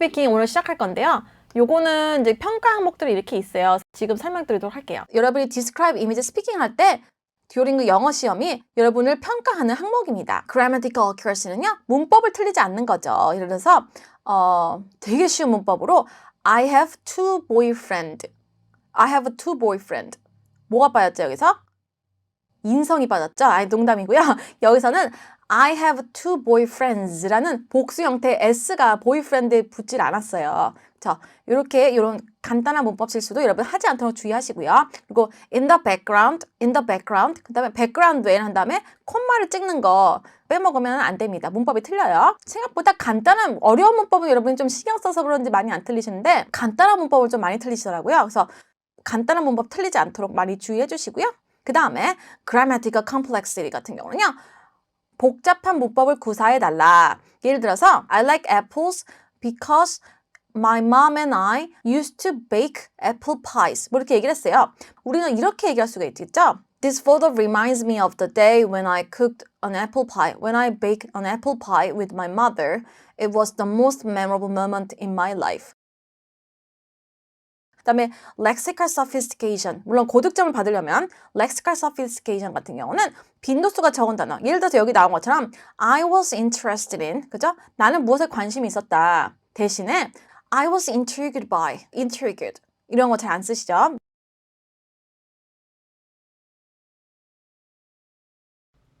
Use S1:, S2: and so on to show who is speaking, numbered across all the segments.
S1: 스피킹 오늘 시작할 건데요. 요거는 이제 평가 항목들이 이렇게 있어요. 지금 설명드리도록 할게요. 여러분이 describe image 스피킹 할 때 듀오링그 영어 시험이 여러분을 평가하는 항목입니다. grammatical accuracy는요, 문법을 틀리지 않는 거죠. 예를 들어서, 어, 되게 쉬운 문법으로 I have two boyfriend. I have two boyfriend. 뭐가 빠졌죠, 여기서? 인성이 빠졌죠? 아니, 농담이고요. 여기서는 I have two boyfriends라는 복수 형태의 s가 boyfriend에 붙질 않았어요. 자, 이렇게 이런 간단한 문법 실수도 여러분 하지 않도록 주의하시고요. 그리고 in the background, in the background, 그 다음에 background 한 다음에 콤마를 찍는 거 빼먹으면 안 됩니다. 문법이 틀려요. 생각보다 간단한 어려운 문법은 여러분이 좀 신경 써서 그런지 많이 안 틀리시는데 간단한 문법을 좀 많이 틀리시더라고요. 그래서 간단한 문법 틀리지 않도록 많이 주의해 주시고요. 그 다음에 grammatical complexity 같은 경우는요. 복잡한 문법을 구사해 달라. 예를 들어서 I like apples because my mom and I used to bake apple pies. 뭐 이렇게 얘기를 했어요. 우리는 이렇게 얘기할 수가 있겠죠? This photo reminds me of the day when I cooked an apple pie. When I baked an apple pie with my mother, it was the most memorable moment in my life. 그다음에 lexical sophistication. 물론 고득점을 받으려면 lexical sophistication 같은 경우는 빈도수가 적은 단어. 예를 들어서 여기 나온 것처럼 I was interested in. 그죠? 나는 무엇에 관심이 있었다. 대신에 I was intrigued by. intrigued. 이런 거 잘 안 쓰시죠?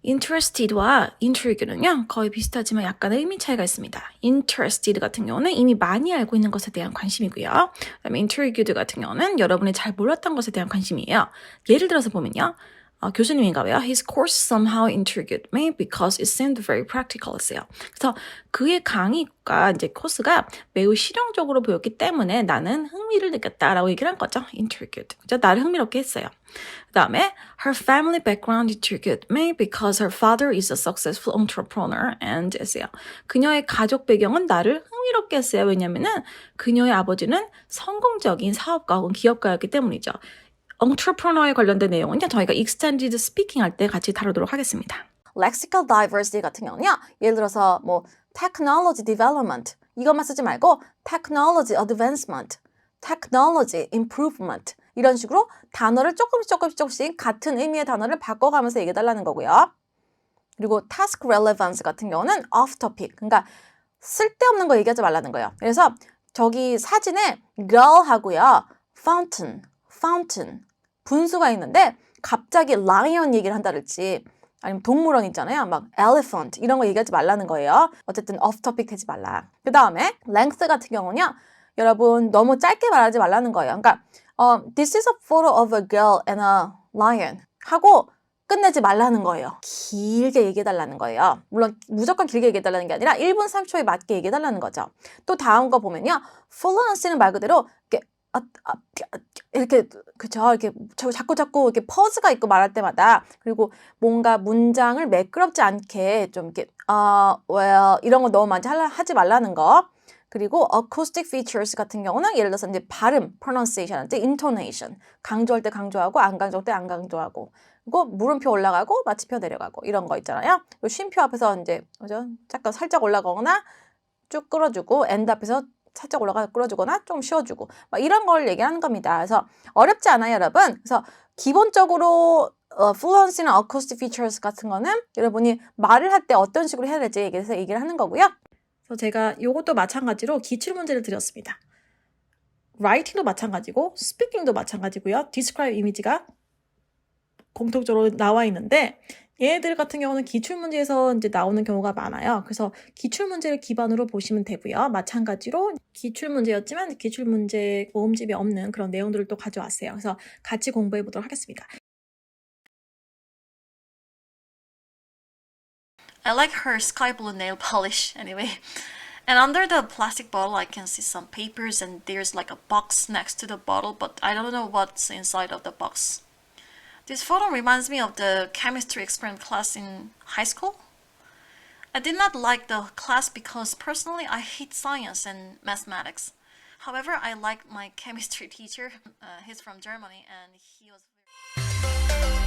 S2: Interested와 intrigue는요 거의 비슷하지만 약간의 의미 차이가 있습니다. interested 같은 경우는 이미 많이 알고 있는 것에 대한 관심이고요. 그 다음에 intrigued 같은 경우는 여러분이 잘 몰랐던 것에 대한 관심이에요. 예를 들어서 보면요. 어, 교수님인가 봐요. His course somehow intrigued me because it seemed very practical 했어요. 그래서 그의 강의가 이제 코스가 매우 실용적으로 보였기 때문에 나는 흥미를 느꼈다라고 얘기를 한 거죠. intrigued. 그죠? 나를 흥미롭게 했어요. 그 다음에 her family background intrigued me because her father is a successful entrepreneur and 했어요. 그녀의 가족 배경은 나를 흥미롭게 했어요. 왜냐면은 그녀의 아버지는 성공적인 사업가 혹은 기업가였기 때문이죠. Entrepreneur에 관련된 내용은요. 저희가 extended speaking 할 때 같이 다루도록 하겠습니다.
S1: lexical diversity 같은 경우는요. 예를 들어서 뭐 technology development 이것만 쓰지 말고 technology advancement, technology improvement 이런 식으로 단어를 조금씩 조금씩 조금씩 같은 의미의 단어를 바꿔가면서 얘기해 달라는 거고요. 그리고 task relevance 같은 경우는 off topic, 그러니까 쓸데없는 거 얘기하지 말라는 거예요. 그래서 저기 사진에 girl 하고요, fountain, fountain 분수가 있는데 갑자기 lion 얘기를 한다랄지 아니면 동물원 있잖아요. 막 elephant 이런 거 얘기하지 말라는 거예요. 어쨌든 off topic 되지 말라. 그 다음에 length 같은 경우는요. 여러분 너무 짧게 말하지 말라는 거예요. 그러니까 어, this is a photo of a girl and a lion 하고 끝내지 말라는 거예요. 길게 얘기해달라는 거예요. 물론 무조건 길게 얘기해달라는 게 아니라 1분 30초에 맞게 얘기해달라는 거죠. 또 다음 거 보면요. fluency는 말 그대로 이렇게 아, 아, 아, 이렇게 그죠 이렇게 자- 자꾸 자꾸 이렇게 퍼즈가 있고 말할 때마다 그리고 뭔가 문장을 매끄럽지 않게 좀 이렇게 아 well 이런 거 너무 많이 하지 말라는 거. 그리고 acoustic features 같은 경우는 예를 들어서 이제 발음 pronunciation 때 intonation. 강조할 때 강조하고 안 강조할 때 안 강조하고. 그리고 물음표 올라가고 마치표 내려가고 이런 거 있잖아요. 요 쉼표 앞에서 이제 그죠? 잠깐 살짝 올라가거나 쭉 끌어주고 end 앞에서 살짝 올라가 끌어주거나 좀 쉬어주고 막 이런 걸 얘기하는 겁니다. 그래서 어렵지 않아요, 여러분. 그래서 기본적으로 어, fluency나 acoustic features 같은 거는 여러분이 말을 할 때 어떤 식으로 해야 될지 얘기해서 얘기를 하는 거고요.
S2: 그래서 제가 이것도 마찬가지로 기출 문제를 드렸습니다. writing도 마찬가지고 speaking도 마찬가지고요. describe 이미지가 공통적으로 나와 있는데 얘들 같은 경우는 기출 문제에서 이제 나오는 경우가 많아요. 그래서 기출 문제를 기반으로 보시면 되고요. 마찬가지로 기출 문제였지만 기출 문제 모음집이 없는 그런 내용들을 또 가져왔어요. 그래서 같이 공부해 보도록 하겠습니다.
S3: I like her sky blue nail polish anyway. And under the plastic bottle, I can see some papers, and there's like a box next to the bottle, but I don't know what's inside of the box. This photo reminds me of the chemistry experiment class in high school. I did not like the class because personally I hate science and mathematics. However, I liked my chemistry teacher. Uh, he's from Germany and he was. Very